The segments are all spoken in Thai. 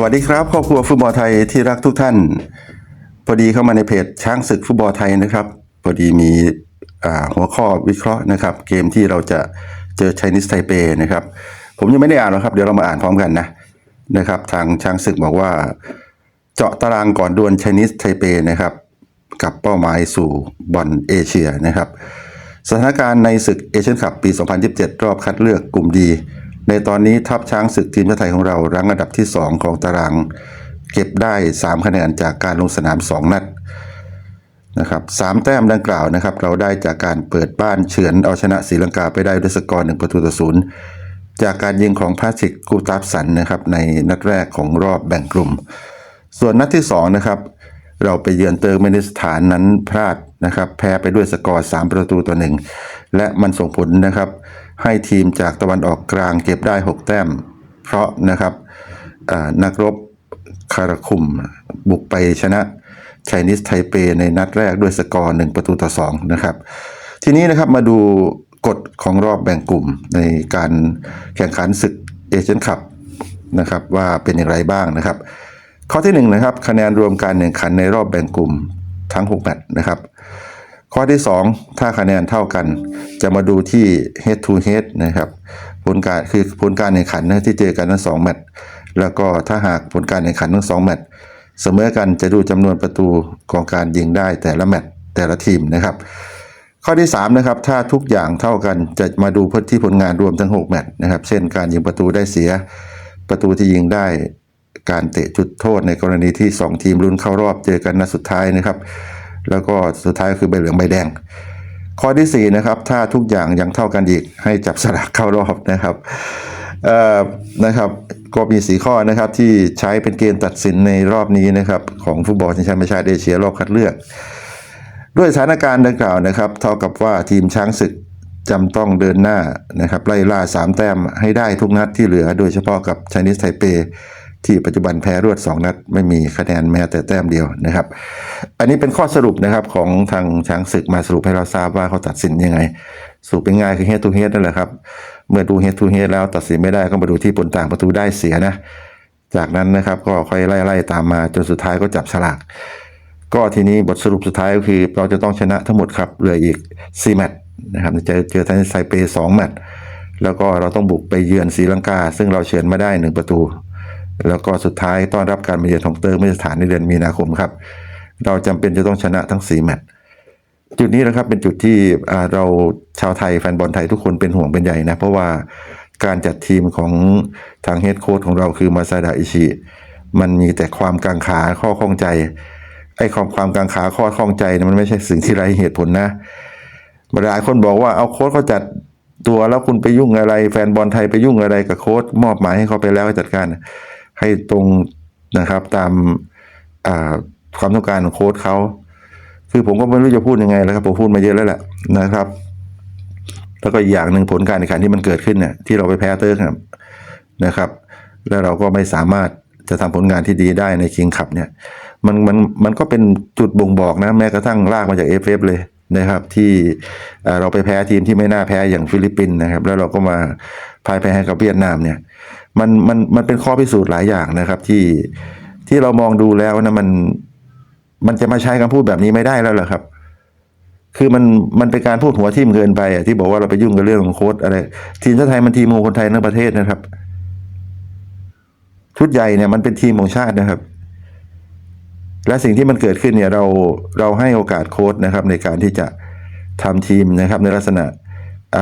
สวัสดีครับ ครอบครัวฟุตบอลไทยที่รักทุกท่าน พอดีเข้ามาในเพจช้างศึกฟุตบอลไทยนะครับ พอดีมีหัวข้อวิเคราะห์นะครับ เกมที่เราจะเจอไชนีสไทเปนะครับ ผมยังไม่ได้อ่านหรอกครับ เดี๋ยวเรามาอ่านพร้อมกันนะนะครับ ทางช้างศึกบอกว่า เจาะตารางก่อนดวลไชนีสไทเปนะครับ กับเป้าหมายสู่บอลเอเชียนะครับ สถานการณ์ในศึกเอเชียนคัพปี 2027 รอบคัดเลือกกลุ่มดี ในตอนนี้ทัพช้างศึกทีมชาติไทยของเรารั้งอันดับที่ 2 ของตาราง เก็บได้ 3 คะแนนจากการลงสนาม 2 นัดนะครับสามแต้มดังกล่าวนะครับ เราได้จากการเปิดบ้านเฉือนเอาชนะศรีลังกาไปได้ด้วยสกอร์หนึ่งประตูต่อศูนย์จากการยิงของพาสิกกูตาฟสันนะครับในนัดแรกของรอบแบ่งกลุ่ม ส่วนนัดที่2นะครับเราไปเยือนเติร์กเมนิสถานนั้นพลาดนะครับ แพ้ไปด้วยสกอร์ 3 ประตูต่อหนึ่งและมันส่งผลนะครับ ให้ทีมจากตะวันออกกลางเก็บได้ 6 แต้ม เพราะนะครับนักรบคาราคุมบุกไปชนะไชนีสไทเปในนัดแรกด้วยสกอร์ 1 ประตูต่อ 2 นะครับ ทีนี้นะครับมาดูกฎของรอบแบ่งกลุ่มในการแข่งขันศึกเอเชียนคัพนะครับว่าเป็นอย่างไรบ้างนะครับ ข้อที่1นะครับคะแนนรวมการแข่งขันในรอบแบ่งกลุ่มทั้ง 6 แมตช์นะครับ ข้อที่ 2 ถ้าคะแนนเท่ากัน จะมาดูที่ head to head นะครับผลการคือผลการแข่งขันนะที่เจอกันทั้งสองแมตช์แล้วก็ถ้าหากผลการแข่งขันทั้งสองแมตช์เสมอกันจะดูจำนวนประตูของการยิงได้แต่ละแมตช์แต่ละทีมนะครับ ข้อที่3นะครับถ้าทุกอย่างเท่ากันจะมาดูพที่ผลงานรวมทั้ง 6 แมตช์นะครับ เช่นการยิงประตูได้เสีย ประตูที่ยิงได้การเตะจุดโทษในกรณีที่ 2 ทีมลุ้นเข้ารอบเจอกันนัดสุดท้ายนะครับ แล้วก็สุดท้ายก็คือใบเหลืองใบแดง ข้อที่4นะครับถ้าทุกอย่างยังเท่ากันอีกให้จับสลากเข้ารอบนะครับนะครับก็มีสีข้อนะครับที่ใช้เป็นเกณฑ์ตัดสินในรอบนี้นะครับของฟุตบอลชิงแชมป์ประชาติเอเชียรอบคัดเลือก ด้วยสถานการณ์ดังกล่าวนะครับ เท่ากับว่าทีมช้างศึกจำต้องเดินหน้านะครับไล่ล่าสามแต้มให้ได้ทุกนัดที่เหลือ โดยเฉพาะกับชนิสไทเป ที่ปัจจุบันแพ้รวด 2 นัด ไม่มีคะแนนแม้แต่แต้มเดียวนะครับ อันนี้เป็นข้อสรุปนะครับของทางช้างศึกมาสรุปให้เราทราบว่าเขาตัดสินยังไง สรุปเป็นง่ายคือเฮดทูเฮดนั่นแหละครับ เมื่อดูเฮดทูเฮดแล้วตัดสินไม่ได้ก็มาดูที่ผลต่างประตูได้เสียนะ จากนั้นนะครับก็ค่อยไล่ๆตามมาจนสุดท้ายก็จับฉลาก ก็ทีนี้บทสรุปสุดท้ายก็คือเราจะต้องชนะทั้งหมดครับเหลืออีก4แมตช์นะครับจอเจอทันไซเปสองแมตช์แล้วก็เราต้องบุกไปเยือนศรีลังกา ซึ่งเราเฉือนมาได้ 1 ประตู แล้วก็สุดท้ายต้อนรับการมาเยือนของเติร์กเมนิสถานในเดือนมีนาคมครับ เราจำเป็นจะต้องชนะทั้ง 4 แมตช์จุดนี้นะครับเป็นจุดที่เราชาวไทยแฟนบอลไทยทุกคนเป็นห่วงเป็นใหญ่นะ เพราะว่าการจัดทีมของทางเฮดโค้ชของเราคือมาซาดาอิชิมันมีแต่ความกังขาข้อข้องใจไอ้ความความกังขาข้อข้องใจมันไม่ใช่สิ่งที่ไรเหตุผลนะหลายคนบอกว่าเอาโค้ชเขาจัดตัวแล้วคุณไปยุ่งอะไร แฟนบอลไทยไปยุ่งอะไรกับโค้ชมอบหมายให้เขาไปแล้วจัดการ ให้ตรงนะครับตามาความต้องการของโค้ชเขาคือผมก็ไม่รู้จะพูดยังไงแล้วครับผมพูดมาเยอะแล้วแหละนะครับ แล้วก็อีกอย่างหนึ่งผลการแข่งขันที่มันเกิดขึ้นเนี่ยที่เราไปแพ้เติร์กครับนะครับ แล้วเราก็ไม่สามารถจะทำผลงานที่ดีได้ในคิงคัพเนี่ยมันมันมันก็เป็นจุดบ่งบอกนะแม้กระทั่งลากมาจากเอฟเอฟเลยนะครับ ที่เอ่อเราไปแพ้ทีมที่ไม่น่าแพ้อย่างฟิลิปปินส์นะครับ แล้วเราก็มาพ่ายแพ้ให้กับเวียดนามเนี่ย มันมันมันเป็นข้อพิสูจน์หลายอย่างนะครับที่ที่เรามองดูแล้วนะมันมันจะมาใช้คำพูดแบบนี้ไม่ได้แล้วเหรอครับ คือมันมันเป็นการพูดหัวทิ่มเกินไปอะที่บอกว่าเราไปยุ่งกับเรื่องของโค้ดอะไร ทีมชาติไทยมันทีมของคนไทยทั้งประเทศนะครับ ชุดใหญ่เนี่ยมันเป็นทีมของชาตินะครับ และสิ่งที่มันเกิดขึ้นเนี่ยเราเราให้โอกาสโค้ดนะครับ ในการที่จะทำทีมนะครับ ในลักษณะ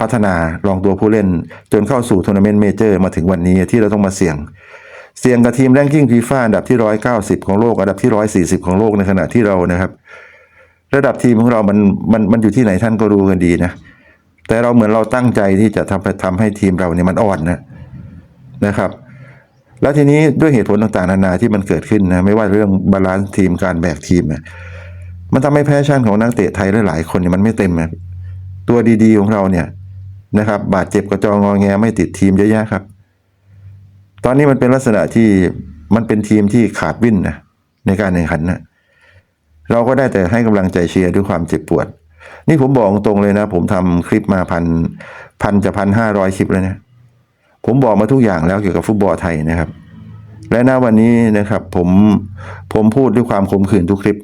พัฒนาลองตัวผู้เล่น จนเข้าสู่ทัวร์นาเมนต์เมเจอร์มาถึงวันนี้ที่เราต้องมาเสี่ยง เสี่ยงกับทีมแรงกิ้งฟีฟ่าอันดับที่ 190 ของโลก อันดับที่ 140 ของโลกในขณะที่เรานะครับ ระดับทีมของเรามันมันมันอยู่ที่ไหนท่านก็รู้กันดีนะ แต่เราเหมือนเราตั้งใจที่จะทำทำให้ทีมเราเนี่ยมันอ่อนนะนะครับแล้วทีนี้ด้วยเหตุผลต่างๆนานาที่มันเกิดขึ้นนะไม่ว่าเรื่องบาลานซ์ทีมการแบกทีม มันทำให้แพชชั่นของนักเตะไทยหลายๆคนเนี่ยมันไม่เต็มนะ ตัวดีๆของเราเนี่ยนะครับ บาดเจ็บกระจองงอแงไม่ติดทีมเยอะแยะครับ ตอนนี้มันเป็นลักษณะที่มันเป็นทีมที่ขาดวิ่นนะในการแข่งขันนะเราก็ได้แต่ให้กำลังใจเชียร์ด้วยความเจ็บปวด นี่ผมบอกตรงเลยนะ ผมทำคลิปมาพันพันจะพันห้าร้อยคลิปแล้วเนี่ยผมบอกมาทุกอย่างแล้วเกี่ยวกับฟุตบอลไทยนะครับ และณวันนี้นะครับ ผมผมพูดด้วยความขมขื่นทุกคลิป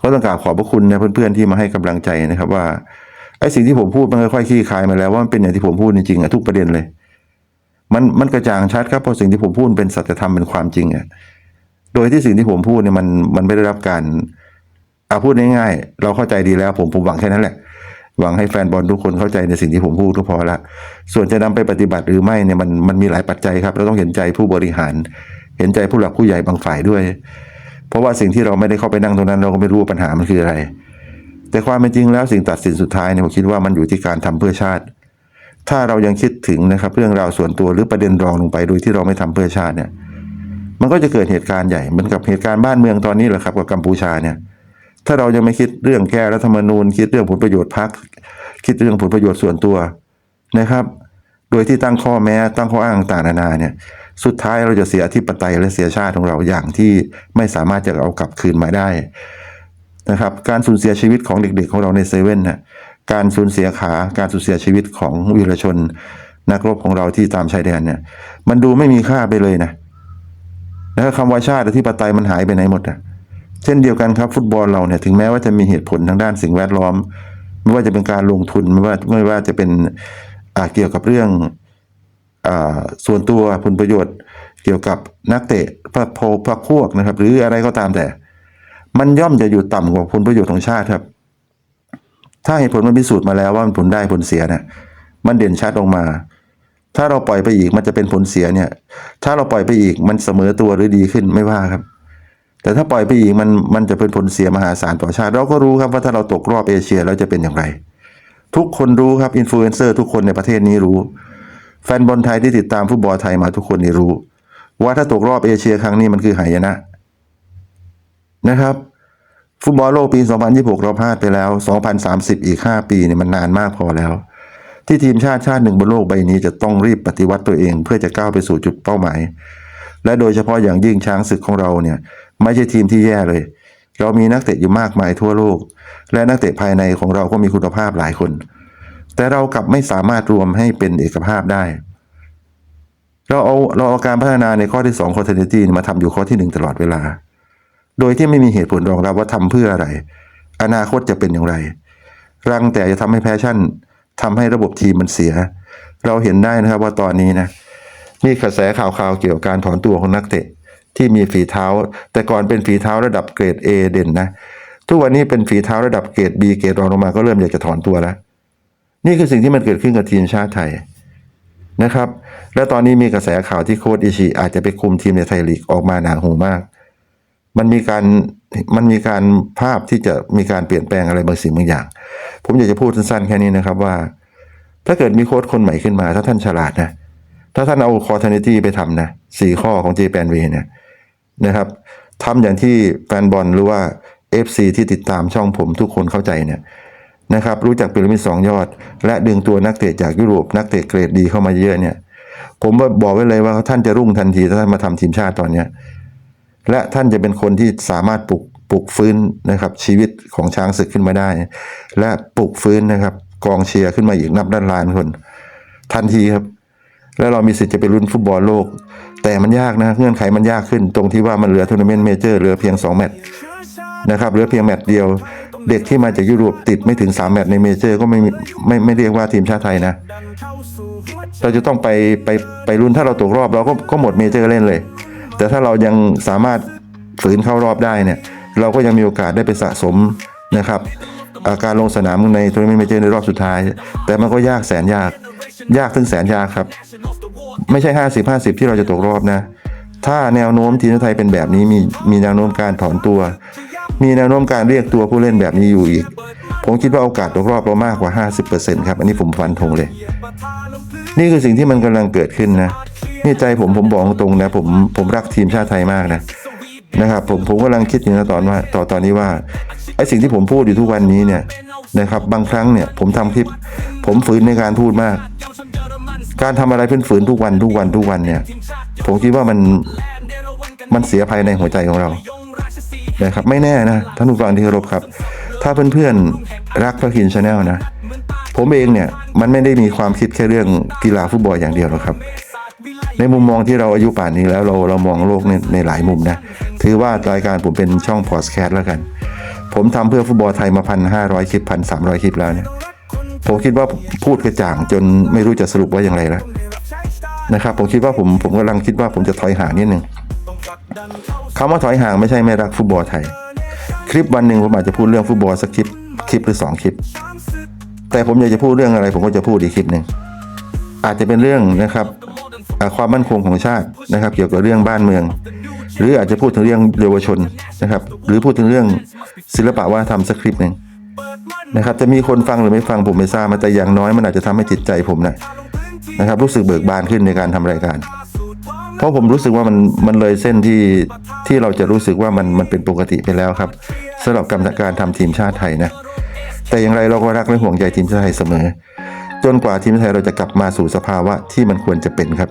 ก็ต้องกราบขอบพระคุณนะเพื่อนๆที่มาให้กำลังใจนะครับว่า ไอ้สิ่งที่ผมพูดมันค่อยๆคลี่คลายมาแล้วว่ามันเป็นอย่างที่ผมพูดจริงๆอะทุกประเด็นเลย มันมันกระจ่างชัดครับเพราะสิ่งที่ผมพูดเป็นสัจธรรมเป็นความจริงอะโดยที่สิ่งที่ผมพูดเนี่ยมันมันไม่ได้รับการเอาพูดง่ายๆเราเข้าใจดีแล้ว ผมผมหวังแค่นั้นแหละ หวังให้แฟนบอลทุกคนเข้าใจในสิ่งที่ผมพูดก็พอละส่วนจะนำไปปฏิบัติหรือไม่เนี่ยมันมันมีหลายปัจจัยครับเราต้องเห็นใจผู้บริหาร เห็นใจผู้หลักผู้ใหญ่บางฝ่ายด้วย เพราะว่าสิ่งที่เราไม่ได้เข้าไปนั่งตรงนั้น เราก็ไม่รู้ปัญหามันคืออะไร แต่ความเป็นจริงแล้วสิ่งตัดสินสุดท้ายเนี่ยผมคิดว่ามันอยู่ที่การทำเพื่อชาติ ถ้าเรายังคิดถึงนะครับเรื่องราวส่วนตัวหรือประเด็นรองลงไปโดยที่เราไม่ทำเพื่อชาติเนี่ย มันก็จะเกิดเหตุการณ์ใหญ่เหมือนกับเหตุการณ์บ้านเมืองตอนนี้แหละครับกับกัมพูชาเนี่ยถ้าเรายังไม่คิดเรื่องแก้รัฐธรรมนูญ คิดเรื่องผลประโยชน์พรรคคิดเรื่องผลประโยชน์ส่วนตัวนะครับ โดยที่ตั้งข้อแม้ตั้งข้ออ้างต่างๆนานาเนี่ย สุดท้ายเราจะเสียอธิปไตยและเสียชาติของเราอย่างที่ไม่สามารถจะเอากลับคืนมาได้ นะครับ การสูญเสียชีวิตของเด็กๆ ของเราในเซเว่นนะการสูญเสียขา การสูญเสียชีวิตของวีรชน นักรบของเราที่ตามชายแดนเนี่ย มันดูไม่มีค่าไปเลยนะแล้วคำว่าชาติอธิปไตยมันหายไปไหนหมดอะ เช่นเดียวกันครับฟุตบอลเราเนี่ยถึงแม้ว่าจะมีเหตุผลทางด้านสิ่งแวดล้อม ไม่ว่าจะเป็นการลงทุนไม่ว่าไม่ว่าจะเป็นเกี่ยวกับเรื่องอ่าส่วนตัวผลประโยชน์ เกี่ยวกับนักเตะพระโพพระพวกนะครับ หรืออะไรก็ตามแต่ มันย่อมจะอยู่ต่ำกว่าผลประโยชน์ของชาติครับ ถ้าเหตุผลมันพิสูจน์มาแล้วว่ามันผลได้ผลเสียเนี่ยมันเด่นชัดออกมา ถ้าเราปล่อยไปอีกมันจะเป็นผลเสียเนี่ย ถ้าเราปล่อยไปอีกมันเสมอตัวหรือดีขึ้นไม่ว่าครับ แต่ถ้าปล่อยไปอีกมันมันจะเป็นผลเสียมหาศาลต่อชาติ เราก็รู้ครับว่าถ้าเราตกรอบเอเชียแล้วจะเป็นอย่างไร ทุกคนรู้ครับอินฟลูเอนเซอร์ทุกคนในประเทศนี้รู้ แฟนบอลไทยที่ติดตามฟุตบอลไทยมาทุกคนนี่รู้ ว่าถ้าตกรอบเอเชียครั้งนี้มันคือหายนะ นะครับ ฟุตบอลโลกปี 2026 เราพลาดไปแล้ว 2030 อีก 5 ปีเนี่ยมันนานมากพอแล้ว ที่ทีมชาติชาติหนึ่งบนโลกใบนี้จะต้องรีบปฏิวัติตัวเอง เพื่อจะก้าวไปสู่จุดเป้าหมาย และโดยเฉพาะอย่างยิ่งช้างศึกของเราเนี่ยไม่ใช่ทีมที่แย่เลย เรามีนักเตะอยู่มากมายทั่วโลก และนักเตะภายในของเราก็มีคุณภาพหลายคน แต่เรากลับไม่สามารถรวมให้เป็นเอกภาพได้เราเอาเราเอาการพัฒนาในข้อที่ 2 continuity มาทำอยู่ข้อที่ 1 ตลอดเวลา โดยที่ไม่มีเหตุผลรองรับว่าทำเพื่ออะไร อนาคตจะเป็นอย่างไร รังแต่จะทำให้แพชชั่นทำให้ระบบทีมมันเสีย เราเห็นได้นะครับว่าตอนนี้นะมีกระแสข่าวๆเกี่ยวกับการถอนตัวของนักเตะที่มีฝีเท้า แต่ก่อนเป็นฝีเท้าระดับเกรด A เด่นนะทุกวันนี้เป็นฝีเท้าระดับเกรด B เกรดรองลงมาก็เริ่มอยากจะถอนตัวแล้ว นี่คือสิ่งที่มันเกิดขึ้นกับทีมชาติไทยนะครับ และตอนนี้มีกระแสข่าวที่โค้ชอิชิอาจจะไปคุมทีมในไทยลีกออกมาหนาหูมาก มันมีการมันมีการภาพที่จะมีการเปลี่ยนแปลงอะไรบางสิ่งบางอย่าง ผมอยากจะพูดสั้นๆแค่นี้นะครับว่า ถ้าเกิดมีโค้ชคนใหม่ขึ้นมา ถ้าท่านฉลาดนะ ถ้าท่านเอาคอร์ทนิตี้ไปทำนะสี่ข้อของเจแปนเวเนี่ยนะครับทำอย่างที่แฟนบอลหรือว่า FC ที่ติดตามช่องผมทุกคนเข้าใจเนี่ยนะครับรู้จักพีระมิดสองยอด และดึงตัวนักเตะจากยุโรปนักเตะเกรดดีเข้ามาเยอะเนี่ย ผมว่าบอกไว้เลยว่าท่านจะรุ่งทันทีถ้าท่านมาทำทีมชาติตอนเนี้ย และท่านจะเป็นคนที่สามารถปลุกปลุกฟื้นนะครับ ชีวิตของช้างศึกขึ้นมาได้ และปลุกฟื้นนะครับ กองเชียร์ขึ้นมาอีกนับด้านล้านคน ทันทีครับ แล้วเรามีสิทธิ์จะไปลุ้นฟุตบอลโลก แต่มันยากนะเงื่อนไขมันยากขึ้น ตรงที่ว่ามันเหลือทัวร์นาเมนต์เมเจอร์เหลือเพียง 2 แมตช์นะครับเหลือเพียงแมตช์เดียว เด็กที่มาจากยุโรปติดไม่ถึง 3 แมตช์ในเมเจอร์ก็ไม่มีไม่ไม่เรียกว่าทีมชาติไทยนะ เราจะต้องไปไปไปลุ้นถ้าเราตกรอบเราก็ก็หมดเมเจอร์เล่นเลย แต่ถ้าเรายังสามารถฝืนเข้ารอบได้เนี่ยเราก็ยังมีโอกาสได้ไปสะสมนะครับอาการลงสนามในทัวร์นาเมนต์เมเจอร์ในรอบสุดท้าย แต่มันก็ยากแสนยาก ยากถึงแสนยากครับ ไม่ใช่ 50 50 ที่เราจะตกรอบนะ ถ้าแนวโน้มทีมไทยเป็นแบบนี้มีมีแนวโน้มการถอนตัว มีแนวโน้มการเรียกตัวผู้เล่นแบบนี้อยู่อีก ผมคิดว่าโอกาสตกรอบเรามากกว่า 50%ครับ อันนี้ผมฟันธงเลย นี่คือสิ่งที่มันกำลังเกิดขึ้นนะ นี่ใจผมผมบอกตรงนะผมผมรักทีมชาติไทยมากนะนะครับผมผมกำลังคิดอยู่นะตอนว่าต่อตอนนี้ว่าไอ้สิ่งที่ผมพูดอยู่ทุกวันนี้เนี่ยนะครับบางครั้งเนี่ยผมทำคลิป ผมฝืนในการพูดมาก การทำอะไรเพื่อฝืนทุกวันทุกวันทุกวันเนี่ย ผมคิดว่ามันมันเสียภายในหัวใจของเรานะครับไม่แน่นะท่านผู้ฟังที่เคารพครับ ถ้าเพื่อนๆรักพระคินชาแนลนะ ผมเองเนี่ยมันไม่ได้มีความคิดแค่เรื่องกีฬาฟุตบอลอย่างเดียวหรอกครับ ในมุมมองที่เราอายุป่านนี้แล้วเราเรามองโลกในในหลายมุมนะ ถือว่ารายการผมเป็นช่องพอดแคสต์แล้วกัน ผมทำเพื่อฟุตบอลไทยมาพันห้าร้อยคลิปพันสามร้อยคลิปแล้วเนี่ยผมคิดว่าพูดกระจ่างจนไม่รู้จะสรุปว่าอย่างไรแล้วนะครับผมคิดว่าผมผมกำลังคิดว่าผมจะถอยห่างนิดนึงคำว่าถอยห่างไม่ใช่ไม่รักฟุตบอลไทย คลิปวันหนึ่งผมอาจจะพูดเรื่องฟุตบอลสักคลิปคลิปหรือสองคลิป แต่ผมอยากจะพูดเรื่องอะไร ผมก็จะพูดอีกคลิปหนึ่งอาจจะเป็นเรื่องนะครับ ความมั่นคงของชาตินะครับ เกี่ยวกับเรื่องบ้านเมือง หรืออาจจะพูดถึงเรื่องเยาวชนนะครับ หรือพูดถึงเรื่องศิลปะวัฒนธรรมสักคลิปหนึ่งนะครับ จะมีคนฟังหรือไม่ฟังผมไม่ทราบมาแต่อย่างน้อยมันอาจจะทำให้จิตใจผมนะนะครับ รู้สึกเบิกบานขึ้นในการทำรายการ เพราะผมรู้สึกว่ามันมันเลยเส้นที่ที่เราจะรู้สึกว่ามันมันเป็นปกติไปแล้วครับสำหรับการการทำทีมชาติไทยนะแต่อย่างไรเราก็รักและห่วงใยทีมชาติไทยเสมอ จนกว่าทีมชาติไทยเราจะกลับมาสู่สภาวะที่มันควรจะเป็นครับ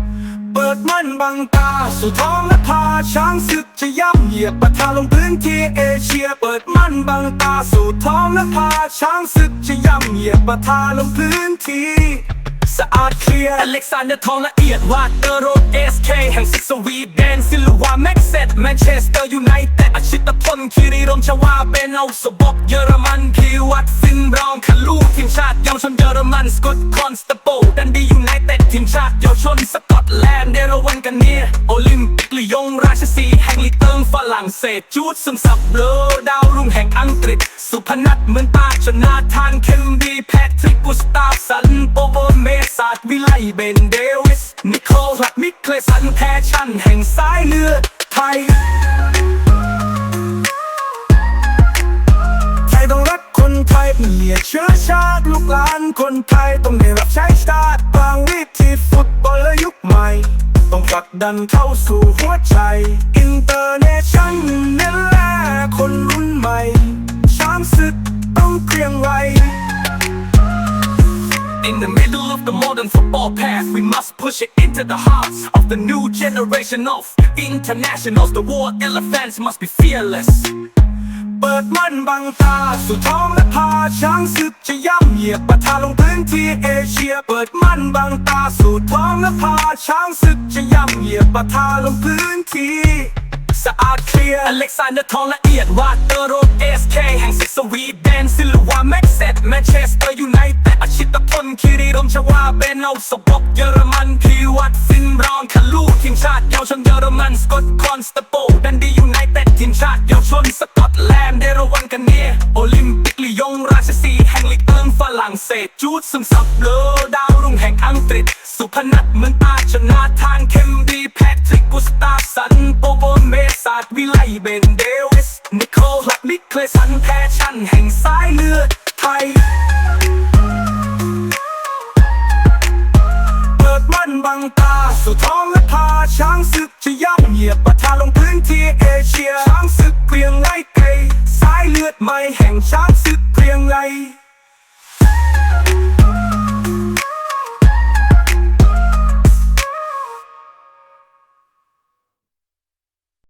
เปิดมันบังตา สู่ท้องและพาช้างศึกจะย่ำเหยียบปะทะลงพื้นที่เอเชีย เปิดมันบังตา สู่ท้องและพาช้างศึกจะย่ำเหยียบปะทะลงพื้นที่ สะอาดเคลียร์อเล็กซานเดอร์ทองละเอียดวาดเตอร์โรดเอสเคแห่งซิกสวีเดนซิลวาแม็กเซตแมนเชสเตอร์ยูไนเต็ดอาชิตพลคิริรมชวาเบนเอาสบกเยอรมันพีวัตฟินบรองคาลูทีมชาติเยาวชนเยอรมันสกอตคอนสตาโปดันดียูไนเต็ดทีมชาติเยาวชนสกอตแลนด์เดรวันกันเนียโอลิมปิกลียงราชสีแห่งลีเติงฝรั่งเศสจูดซึมซับเบลอดาวรุ่งแห่งอังกฤษ สุพนัทเหมือนตาชนาธานเคมบีแพทริกกุสตาฟสันโปโบเมสาดวิไลเบนเดวิส นิโคลัดมิกเคลสันแพชชั่นแห่งสายเลือดไทยไทยต้องรักคนไทยเปลี่ยนเชื้อชาติลูกหลานคนไทยต้องได้รับใช้ชาติบางวิธีฟุตบอลยุคใหม่ ต้องผลักดันเข้าสู่หัวใจ อินเตอร์เนชั่นนี่แลคนรุ่นใหม่ ช้างศึกต้องเกรียงไกร In the middle of the modern football past, we must push it into the hearts of the new generation of internationals. The war elephants must be fearless. เปิดมันบังตา สู่ท้องและพาช้างศึกจะย่ำเหยียบปะทะลงพื้นที่เอเชีย เปิดมันบังตา สู่ท้องและพาช้างศึกจะย่ำเหยียบปะทะลงพื้นที่สะอาดเคลียร์อเล็กซานเดอร์ทองละเอียดวาดเตอร์โรดเอสเคแห่งซิกสวีเดนซิลวาแม็กเซตแมนเชสเตอร์ยูไนเต็ด นคีรีรมชวาเป็นเอาสบกเยอรมันพีวัดฟินรองคัลูทีมชาติเยาวชนเยอรมันสกอตคอนสเตโปดันดียูไนเต็ดทีมชาติเยาวชนสกอตแลนด์ได้ระวันกันเนี่ยโอลิมปิกลียงราชสีแห่งลิเอิงฝรั่งเศสจูดซึมซับเลอดาวรุ่งแห่งอังกฤษ สุพนัทเมืองอาชนะทางเคมดีแพทริกกุสตาสันโปโบเมสาดวิไลเบนเดวิสนิโคลักลิคเลสันแพชันแห่งสายเลือดไทย บังตา สู่ท้องและพาช้างศึกจะย่ำเหยียบปะทะลงพื้นที่เอเชีย ช้างศึกเกรียงไล่ไกลสายเลือดใหม่แห่งช้างศึกเกรียงไล